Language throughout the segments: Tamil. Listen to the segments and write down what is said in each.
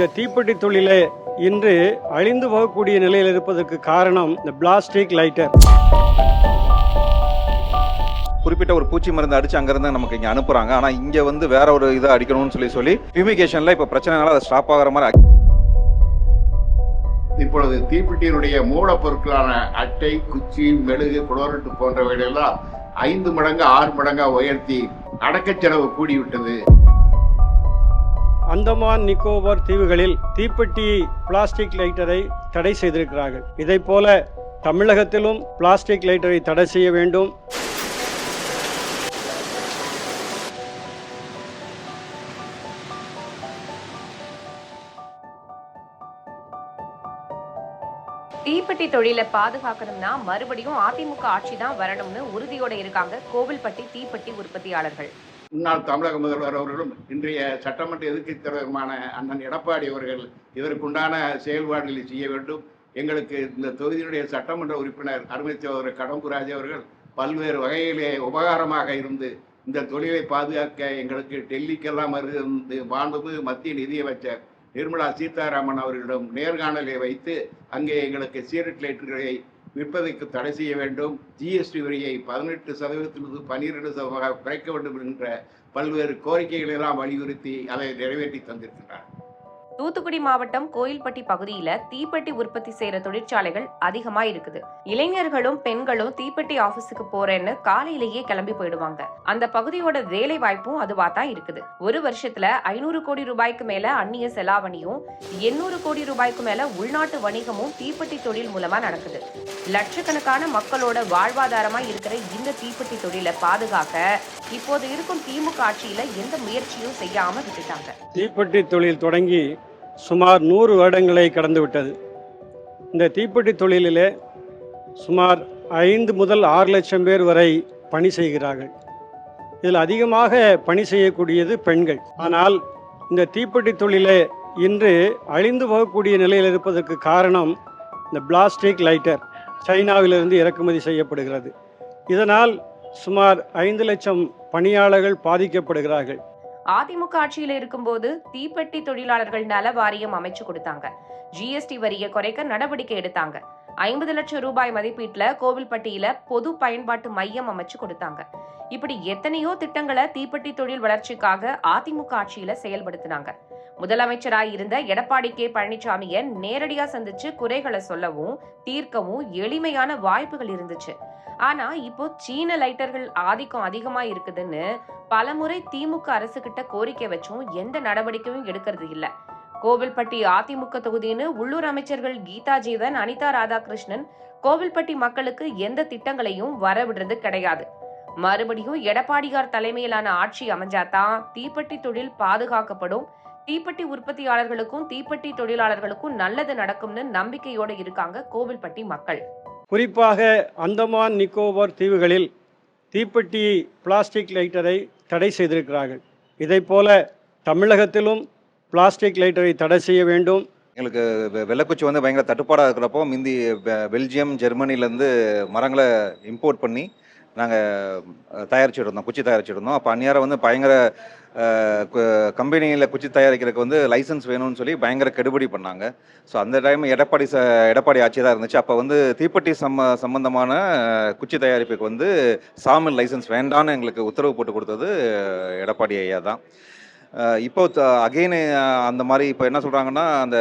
இந்த தீப்பெட்டி தொழிலை இன்று அழிந்து போகக்கூடிய நிலையில் இருப்பதற்கு காரணம் இந்த பிளாஸ்டிக் லைட்டர் குறிப்பிட்ட ஒரு பூச்சி மருந்து அடிச்சு அங்கிருந்து நமக்கு இங்க அனுப்புறாங்க. ஆனா இங்க வந்து வேற ஒரு இதை அடிக்கணும்னு சொல்லி சொல்லி ஃபியூமிகேஷன்ல இப்ப பிரச்சனைனால அதை ஸ்டாப் ஆகுற மாதிரி இப்பொழுது தீப்பெட்டியினுடைய மூலப்பொருட்களான அட்டை குச்சி மெழுகு குளோரட்டு போன்றவைகளெல்லாம் ஐந்து மடங்கு ஆறு மடங்கா உயர்த்தி அடக்கச் செலவு கூடிவிட்டது. அந்தமான் நிக்கோபார் தீவுகளில் தீப்பெட்டி பிளாஸ்டிக் லைட்டரை தடை செய்திருக்கிறார்கள். இதை போல தமிழகத்திலும் பிளாஸ்டிக் லைட்டரை தடை செய்ய வேண்டும். தீப்பெட்டி தொழிலை பாதுகாக்கணும்னா மறுபடியும் அதிமுக ஆட்சி தான் வரணும்னு உறுதியோட இருக்காங்க கோவில்பட்டி தீப்பெட்டி உற்பத்தியாளர்கள். முன்னாள் தமிழக முதல்வர் அவர்களும் இன்றைய சட்டமன்ற எதிர்க்கட்சித் தலைவருமான அண்ணன் எடப்பாடி அவர்கள் இதற்குண்டான செயல்பாடுகளை செய்ய வேண்டும். எங்களுக்கு இந்த தொகுதியினுடைய சட்டமன்ற உறுப்பினர் அருமை சகோதரர் கடம்புராஜ் அவர்கள் பல்வேறு வகையிலே உபகாரமாக இருந்து இந்த தொழிலை பாதுகாக்க எங்களுக்கு டெல்லிக்கெல்லாம் இருந்து மாண்புமிகு மத்திய நிதியமைச்சர் நிர்மலா சீதாராமன் அவர்களிடம் நேர்காணலை வைத்து அங்கே எங்களுக்கு சீரட் லைட்டுகளை விற்பதற்கு தடை செய்ய வேண்டும். ஜிஎஸ்டி வரியை பதினெட்டு சதவீதத்திலிருந்து பன்னிரெண்டு சதவீதமாக குறைக்க வேண்டும் என்ற பல்வேறு கோரிக்கைகளை எல்லாம் வலியுறுத்தி அதை நிறைவேற்றி தந்திருக்கின்றார். தூத்துக்குடி மாவட்டம் கோயில்பட்டி பகுதியில தீப்பெட்டி உற்பத்தி செய்யற தொழிற்சாலைகள் அதிகமா இருக்குது இளைஞர்களும் பெண்களும் தீப்பெட்டி ஆபீஸுக்கு போறேன்னு காலையிலேயே கிளம்பி போயிடுவாங்க. அந்த பகுதியோட வேலை வாய்ப்பும் அதுவா தான் இருக்குது. ஒரு வருஷத்துல ஐநூறு கோடி ரூபாய்க்கு மேல அந்நிய செலாவணியும் எண்ணூறு கோடி ரூபாய்க்கு மேல உள்நாட்டு வணிகமும் தீப்பெட்டி தொழில் மூலமா நடக்குது. லட்சக்கணக்கான மக்களோட வாழ்வாதாரமா இருக்கிற இந்த தீப்பெட்டி தொழிலை பாதுகாக்க இப்போது இருக்கும் திமுக ஆட்சியில எந்த முயற்சியும் செய்யாம விட்டுட்டாங்க. தீப்பெட்டி தொழில் தொடங்கி சுமார் நூறு வருடங்களை கடந்துவிட்டது. இந்த தீப்பெட்டி தொழிலிலே சுமார் ஐந்து முதல் ஆறு லட்சம் பேர் வரை பணி செய்கிறார்கள். இதில் அதிகமாக பணி செய்யக்கூடியது பெண்கள். ஆனால் இந்த தீப்பெட்டி தொழிலே இன்று அழிந்து போகக்கூடிய நிலையில் இருப்பதற்கு காரணம் இந்த பிளாஸ்டிக் லைட்டர் சைனாவிலிருந்து இறக்குமதி செய்யப்படுகிறது. இதனால் சுமார் ஐந்து லட்சம் பணியாளர்கள் பாதிக்கப்படுகிறார்கள். அதிமுக ஆட்சியில இருக்கும்போது தீப்பெட்டி தொழிலாளர்கள் நல வாரியம் அமைச்சு கொடுத்தாங்க. ஜிஎஸ்டி வரியை குறைக்க நடவடிக்கை எடுத்தாங்க. ஐம்பது லட்சம் ரூபாய் மதிப்பீட்டுல கோவில்பட்டியில பொது பயன்பாட்டு மையம் அமைச்சு கொடுத்தாங்க. இப்படி எத்தனையோ திட்டங்களை தீப்பெட்டி தொழில் வளர்ச்சிக்காக அதிமுக ஆட்சியில செயல்படுத்தினாங்க. முதலமைச்சராய் இருந்த எடப்பாடி கே. பழனிசாமியை நேரடியா சந்திச்சு குறைகளை சொல்லவும் தீர்க்கவும் எளிமையான வாய்ப்புகள் இருந்துச்சு. ஆனா இப்போ சீன லைட்டர்கள் ஆதிக்கம் அதிகமா இருக்குதுன்னு பலமுறை திமுக அரசு கிட்ட கோரிக்கை வச்சும் எந்த நடவடிக்கையும் எடுக்கிறது இல்ல. கோவில்பட்டி அதிமுக தொகுதின்னு உள்ளூர் அமைச்சர்கள் கீதா ஜீவன் அனிதா ராதாகிருஷ்ணன் கோவில்பட்டி மக்களுக்கு எந்த திட்டங்களையும் வரவிடுறது கிடையாது. மறுபடியும் எடப்பாடியார் தலைமையிலான ஆட்சி அமைஞ்சாதான் தீப்பெட்டி தொழில் பாதுகாக்கப்படும். தீப்பெட்டி உற்பத்தியாளர்களுக்கும் தீப்பெட்டி தொழிலாளர்களுக்கும் நல்லது நடக்கும்னு நம்பிக்கையோட இருக்காங்க கோவில்பட்டி மக்கள். குறிப்பாக அந்தமான் நிக்கோபார் தீவுகளில் தீப்பெட்டி பிளாஸ்டிக் லைட்டரை தடை செய்திருக்கிறார்கள். இதைப் போல தமிழகத்திலும் பிளாஸ்டிக் லைட்டரை தடை செய்ய வேண்டும். எங்களுக்கு வெள்ளக்குச்சி வந்து பயங்கர தட்டுப்பாடாக இருக்கிறப்போ மிந்தி பெ- பெல்ஜியம் ஜெர்மனிலேருந்து மரங்களை இம்போர்ட் பண்ணி நாங்கள் தயாரிச்சுட்டு குச்சி தயாரிச்சுட்டு அப்போ அந்நேரம் வந்து பயங்கர கம்பெனியில் குச்சி தயாரிக்கிறதுக்கு வந்து லைசன்ஸ் வேணும்னு சொல்லி பயங்கர கெடுபடி பண்ணாங்க. ஸோ அந்த டைம் எடப்பாடி ச எடப்பாடி ஆட்சி தான் இருந்துச்சு. அப்போ வந்து தீப்பெட்டி சம்ம சம்பந்தமான குச்சி தயாரிப்புக்கு வந்து சாமில் லைசன்ஸ் வேண்டான்னு எங்களுக்கு உத்தரவு போட்டு கொடுத்தது எடப்பாடி ஐயா தான். இப்போ அகெயின் அந்த மாதிரி இப்போ என்ன சொல்கிறாங்கன்னா அந்த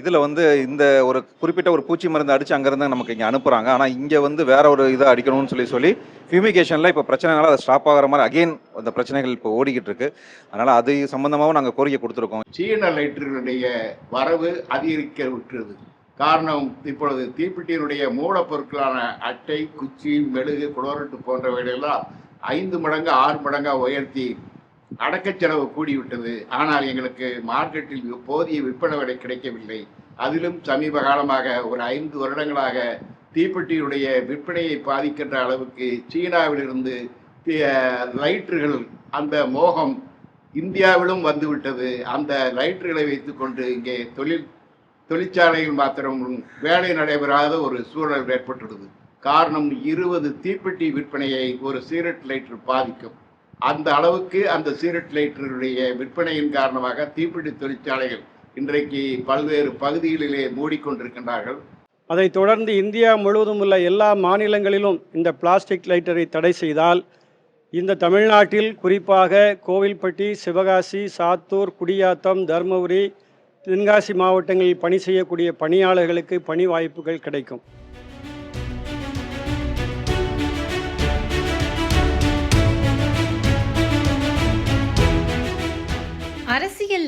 இதில் வந்து இந்த ஒரு குறிப்பிட்ட ஒரு பூச்சி மருந்து அடித்து அங்கேருந்து நமக்கு இங்கே அனுப்புகிறாங்க ஆனால் இங்கே வந்து வேற ஒரு இதை அடிக்கணும்னு சொல்லி சொல்லி ஃபியூமிகேஷனில் இப்போ பிரச்சனைனால அதை ஸ்டாப் ஆகிற மாதிரி அகெயின் அந்த பிரச்சனைகள் இப்போ ஓடிக்கிட்டு இருக்கு. அதனால் அது சம்மந்தமாகவும் நாங்கள் கோரிக்கை கொடுத்துருக்கோம். சீன லைட்டர்களுடைய வரவு அதிகரிக்க விட்டுறது காரணம் இப்பொழுது தீப்பெட்டியினுடைய மூலப்பொருட்களான அட்டை குச்சி மெழுகு குளோரட்டு போன்றவைகளெல்லாம் ஐந்து மடங்கு ஆறு மடங்கா உயர்த்தி அடக்கச் செலவு கூடிவிட்டது. ஆனால் எங்களுக்கு மார்க்கெட்டில் போதிய விற்பனை விலை கிடைக்கவில்லை. அதிலும் சமீப காலமாக ஒரு ஐந்து வருடங்களாக தீப்பெட்டியுடைய விற்பனையை பாதிக்கின்ற அளவுக்கு சீனாவிலிருந்து தி- லைட்டர்கள் அந்த மோகம் இந்தியாவிலும் வந்துவிட்டது. அந்த லைட்டர்களை வைத்துக்கொண்டு இங்கே தொழில் தொழிற்சாலையில் மாத்திரம் வேலை நடைபெறாத ஒரு சூழல் ஏற்பட்டுள்ளது. காரணம் இருபது தீப்பெட்டி விற்பனையை ஒரு சிகரெட் லைட்டர் பாதிக்கும். அந்த அளவுக்கு அந்த சிகரெட் லைட்டருடைய விற்பனையின் காரணமாக தீப்பிடி தொழிற்சாலைகள் இன்றைக்கு பல்வேறு பகுதிகளிலே மூடிக்கொண்டிருக்கின்றார்கள். அதைத் தொடர்ந்து இந்தியா முழுவதும் உள்ள எல்லா மாநிலங்களிலும் இந்த பிளாஸ்டிக் லைட்டரை தடை செய்தால் இந்த தமிழ்நாட்டில் குறிப்பாக கோவில்பட்டி சிவகாசி சாத்தூர் குடியாத்தம் தருமபுரி தென்காசி மாவட்டங்களில் பணி செய்யக்கூடிய பணியாளர்களுக்கு பணி வாய்ப்புகள் கிடைக்கும்.